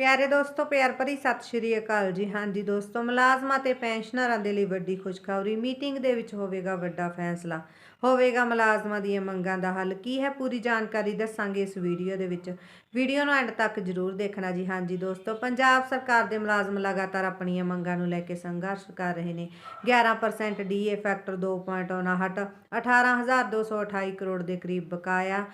ਪਿਆਰੇ ਦੋਸਤੋ, ਪਿਆਰ ਭਰੀ ਸਤਿ ਸ਼੍ਰੀ ਅਕਾਲ ਜੀ। ਹਾਂਜੀ ਦੋਸਤੋ, ਮੁਲਾਜ਼ਮਾਂ ਤੇ ਪੈਨਸ਼ਨਰਾਂ ਦੇ ਲਈ ਵੱਡੀ ਖੁਸ਼ਖਬਰੀ। ਮੀਟਿੰਗ ਦੇ ਵਿੱਚ ਹੋਵੇਗਾ ਵੱਡਾ ਫੈਸਲਾ। ਹੋਵੇਗਾ ਮੁਲਾਜ਼ਮਾਂ ਦੀਆਂ ਮੰਗਾਂ ਦਾ ਹੱਲ। ਕੀ ਹੈ ਪੂਰੀ ਜਾਣਕਾਰੀ ਦੱਸਾਂਗੇ ਇਸ ਵੀਡੀਓ ਦੇ ਵਿੱਚ। ਵੀਡੀਓ ਨੂੰ ਐਂਡ ਤੱਕ ਜ਼ਰੂਰ ਦੇਖਣਾ ਜੀ। ਹਾਂਜੀ ਦੋਸਤੋ, ਪੰਜਾਬ ਸਰਕਾਰ ਦੇ ਮੁਲਾਜ਼ਮ ਲਗਾਤਾਰ ਆਪਣੀਆਂ ਮੰਗਾਂ ਨੂੰ ਲੈ ਕੇ ਸੰਘਰਸ਼ ਕਰ ਰਹੇ ਨੇ। 11% ਡੀਏ ਫੈਕਟਰ 2.59 18228 ਕਰੋੜ ਦੇ ਕਰੀਬ ਬਕਾਇਆ।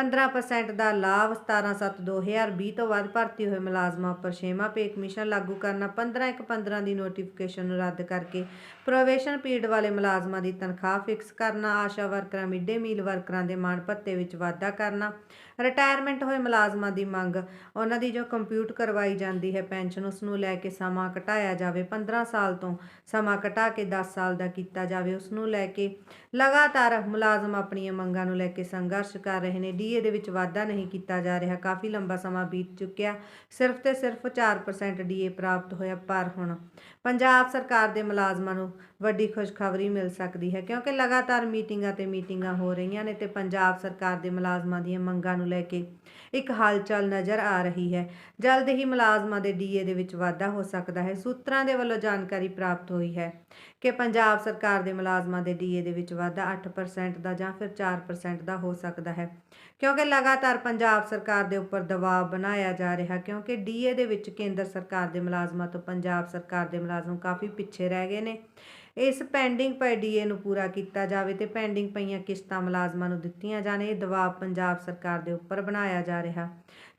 15% ਦਾ ਲਾਭ 17/7/2020 ਤੋਂ ਬਾਅਦ ਭਰਤੀ ਹੋਏ ਮੁਲਾਜ਼ਮਾਂ ਉੱਪਰ ਛੇਵਾਂ ਪੇ ਕਮਿਸ਼ਨ ਲਾਗੂ ਕਰਨਾ 15/1/15 ਦੀ ਨੋਟੀਫਿਕੇਸ਼ਨ ਨੂੰ ਰੱਦ ਕਰਕੇ ਪ੍ਰੋਵੇਸ਼ਨ ਪੀਰੀਅਡ ਵਾਲੇ ਮੁਲਾਜ਼ਮਾਂ ਦੀ ਤਨਖਾਹ ਫਿਕਸ ਕਰਨਾ, ਆਸ਼ਾ ਵਰਕਰਾਂ ਮਿਡ ਡੇ ਮੀਲ ਵਰਕਰਾਂ ਦੇ ਮਾਣ ਭੱਤੇ ਵਿੱਚ ਵਾਧਾ ਕਰਨਾ ਰਿਟਾਇਰਮੈਂਟ ਹੋਏ ਮੁਲਾਜ਼ਮਾਂ ਦੀ ਮੰਗ, ਉਹਨਾਂ ਦੀ ਜੋ ਕੰਪਿਊਟ ਕਰਵਾਈ ਜਾਂਦੀ ਹੈ, ਪੈਨਸ਼ਨ ਉਸ ਨੂੰ ਲੈ ਕੇ ਸਮਾਂ ਘਟਾਇਆ ਜਾਵੇ 15 ਸਾਲ ਤੋਂ ਸਮਾਂ ਘਟਾ ਕੇ 10 ਸਾਲ ਦਾ ਕੀਤਾ ਜਾਵੇ, ਉਸ ਨੂੰ ਲੈ ਕੇ ਲਗਾਤਾਰ ਮੁਲਾਜ਼ਮ ਆਪਣੀਆਂ ਮੰਗਾਂ ਨੂੰ ਲੈ ਕੇ ਸੰਘਰਸ਼ ਕਰ ਰਹੇ ਨੇ ਡੀ ਡੀਏ ਦੇ ਵਿੱਚ ਵਾਧਾ ਨਹੀਂ ਕੀਤਾ ਜਾ ਰਿਹਾ। ਕਾਫੀ ਲੰਬਾ ਸਮਾਂ ਬੀਤ ਚੁੱਕਿਆ। ਸਿਰਫ ਤੇ ਸਿਰਫ 4% ਡੀਏ ਪ੍ਰਾਪਤ ਹੋਇਆ ਪਰ ਹੁਣ ਪੰਜਾਬ ਸਰਕਾਰ ਦੇ ਮੁਲਾਜ਼ਮਾਂ ਨੂੰ ਵੱਡੀ ਖੁਸ਼ਖਬਰੀ ਮਿਲ ਸਕਦੀ ਹੈ ਕਿਉਂਕਿ ਲਗਾਤਾਰ ਮੀਟਿੰਗਾਂ ਤੇ ਮੀਟਿੰਗਾਂ ਹੋ ਰਹੀਆਂ ਨੇ ਤੇ ਪੰਜਾਬ ਸਰਕਾਰ ਦੇ ਮੁਲਾਜ਼ਮਾਂ ਦੀਆਂ ਮੰਗਾਂ ਨੂੰ ਲੈ ਕੇ ਇੱਕ ਹਲਚਲ ਨਜ਼ਰ ਆ ਰਹੀ ਹੈ। ਜਲਦ ਹੀ ਮੁਲਾਜ਼ਮਾਂ ਦੇ ਡੀਏ ਦੇ ਵਿੱਚ ਵਾਧਾ ਹੋ ਸਕਦਾ ਹੈ। ਸੂਤਰਾਂ ਦੇ ਵੱਲੋਂ ਜਾਣਕਾਰੀ ਪ੍ਰਾਪਤ ਹੋਈ ਹੈ ਕਿ ਪੰਜਾਬ ਸਰਕਾਰ ਦੇ ਮੁਲਾਜ਼ਮਾਂ ਦੇ ਡੀਏ ਦੇ ਵਿੱਚ ਵਾਧਾ 8% ਦਾ ਜਾਂ ਫਿਰ 4% ਦਾ ਹੋ ਸਕਦਾ ਹੈ। ਕਿਉਂਕਿ ਲਗਾਤਾਰ ਪੰਜਾਬ ਸਰਕਾਰ ਦੇ ਉੱਪਰ ਦਬਾਅ ਬਣਾਇਆ ਜਾ ਰਿਹਾ, ਕਿਉਂਕਿ ਡੀਏ ਦੇ ਵਿੱਚ ਕੇਂਦਰ ਸਰਕਾਰ ਦੇ ਮੁਲਾਜ਼ਮਾਂ ਤੋਂ ਪੰਜਾਬ ਸਰਕਾਰ ਦੇ ਮੁਲਾਜ਼ਮ ਕਾਫੀ ਪਿੱਛੇ ਰਹਿ ਗਏ ਨੇ। ਇਸ ਪੈਂਡਿੰਗ ਪਏ ਡੀਏ ਨੂੰ ਪੂਰਾ ਕੀਤਾ ਜਾਵੇ ਤੇ ਪੈਂਡਿੰਗ ਪਈਆਂ ਕਿਸ਼ਤਾਂ ਮੁਲਾਜ਼ਮਾਂ ਨੂੰ ਦਿੱਤੀਆਂ ਜਾਣ, ਇਹ ਦਬਾਅ ਪੰਜਾਬ ਸਰਕਾਰ ਦੇ ਉੱਪਰ ਬਣਾਇਆ ਜਾ ਰਿਹਾ।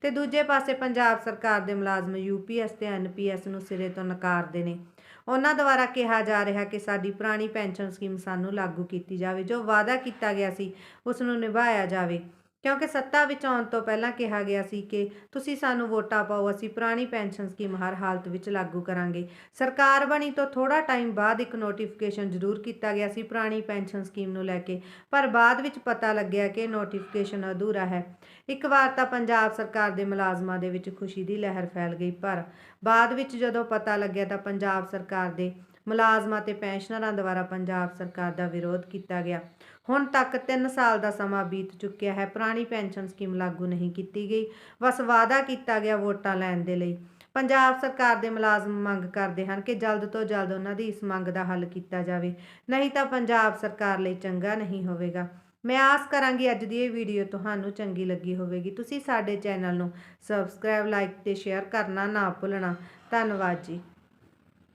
ਤੇ ਦੂਜੇ ਪਾਸੇ ਪੰਜਾਬ ਸਰਕਾਰ ਦੇ ਮੁਲਾਜ਼ਮ ਯੂਪੀਐਸ ਤੇ ਐਨਪੀਐਸ ਨੂੰ ਸਿਰੇ ਤੋਂ ਨਕਾਰਦੇ ਨੇ। ਉਹਨਾਂ ਦੁਆਰਾ ਕਿਹਾ ਜਾ ਰਿਹਾ ਕਿ ਸਾਡੀ ਪੁਰਾਣੀ ਪੈਨਸ਼ਨ ਸਕੀਮ ਸਾਨੂੰ ਲਾਗੂ ਕੀਤੀ ਜਾਵੇ, ਜੋ ਵਾਅਦਾ ਕੀਤਾ ਗਿਆ ਸੀ, ਉਸ ਨੂੰ ਨਿਭਾਇਆ ਜਾਵੇ। ਕਿਉਂਕਿ ਸੱਤਾ ਵਿੱਚ ਆਉਣ ਤੋਂ ਪਹਿਲਾਂ ਕਿਹਾ ਗਿਆ ਸੀ ਕਿ ਤੁਸੀਂ ਸਾਨੂੰ ਵੋਟਾਂ ਪਾਓ, ਅਸੀਂ ਪੁਰਾਣੀ ਪੈਨਸ਼ਨ ਸਕੀਮ ਹਰ ਹਾਲਤ ਵਿੱਚ ਲਾਗੂ ਕਰਾਂਗੇ। ਸਰਕਾਰ ਬਣੀ ਤੋਂ ਥੋੜਾ ਟਾਈਮ ਬਾਅਦ ਇੱਕ ਨੋਟੀਫਿਕੇਸ਼ਨ ਜ਼ਰੂਰ ਕੀਤਾ ਗਿਆ ਸੀ ਪੁਰਾਣੀ ਪੈਨਸ਼ਨ ਸਕੀਮ ਨੂੰ ਲੈ ਕੇ, ਪਰ ਬਾਅਦ ਵਿੱਚ ਪਤਾ ਲੱਗਿਆ ਕਿ ਨੋਟੀਫਿਕੇਸ਼ਨ ਅਧੂਰਾ ਹੈ। ਇੱਕ ਵਾਰ ਤਾਂ ਪੰਜਾਬ ਸਰਕਾਰ ਦੇ ਮੁਲਾਜ਼ਮਾਂ ਦੇ ਵਿੱਚ ਖੁਸ਼ੀ ਦੀ ਲਹਿਰ ਫੈਲ ਗਈ, ਪਰ ਬਾਅਦ ਵਿੱਚ ਜਦੋਂ ਪਤਾ ਲੱਗਿਆ ਤਾਂ ਪੰਜਾਬ ਸਰਕਾਰ ਦੇ ਮੁਲਾਜ਼ਮਾਂ ਤੇ ਪੈਨਸ਼ਨਰਾਂ ਦੁਆਰਾ ਪੰਜਾਬ ਸਰਕਾਰ ਦਾ ਵਿਰੋਧ ਕੀਤਾ ਗਿਆ। ਹੁਣ ਤੱਕ 3 ਸਾਲ ਦਾ ਸਮਾਂ ਬੀਤ ਚੁੱਕਿਆ ਹੈ। ਪੁਰਾਣੀ ਪੈਨਸ਼ਨ ਸਕੀਮ ਲਾਗੂ ਨਹੀਂ ਕੀਤੀ ਗਈ। ਬਸ ਵਾਅਦਾ ਕੀਤਾ ਗਿਆ ਵੋਟਾਂ ਲੈਣ ਦੇ ਲਈ। ਪੰਜਾਬ ਸਰਕਾਰ ਦੇ ਮੁਲਾਜ਼ਮ ਮੰਗ ਕਰਦੇ ਹਨ ਕਿ ਜਲਦ ਤੋਂ ਜਲਦ ਉਹਨਾਂ ਦੀ ਇਸ ਮੰਗ ਦਾ ਹੱਲ ਕੀਤਾ ਜਾਵੇ। ਨਹੀਂ ਤਾਂ ਪੰਜਾਬ ਸਰਕਾਰ ਲਈ ਚੰਗਾ ਨਹੀਂ ਹੋਵੇਗਾ। ਮੈਂ ਆਸ ਕਰਾਂਗੀ ਅੱਜ ਦੀ ਇਹ ਵੀਡੀਓ ਤੁਹਾਨੂੰ ਚੰਗੀ ਲੱਗੀ ਹੋਵੇਗੀ। ਤੁਸੀਂ ਸਾਡੇ ਚੈਨਲ ਨੂੰ ਸਬਸਕ੍ਰਾਈਬ, ਲਾਈਕ ਤੇ ਸ਼ੇਅਰ ਕਰਨਾ ਨਾ ਭੁੱਲਣਾ। ਧੰਨਵਾਦ ਜੀ।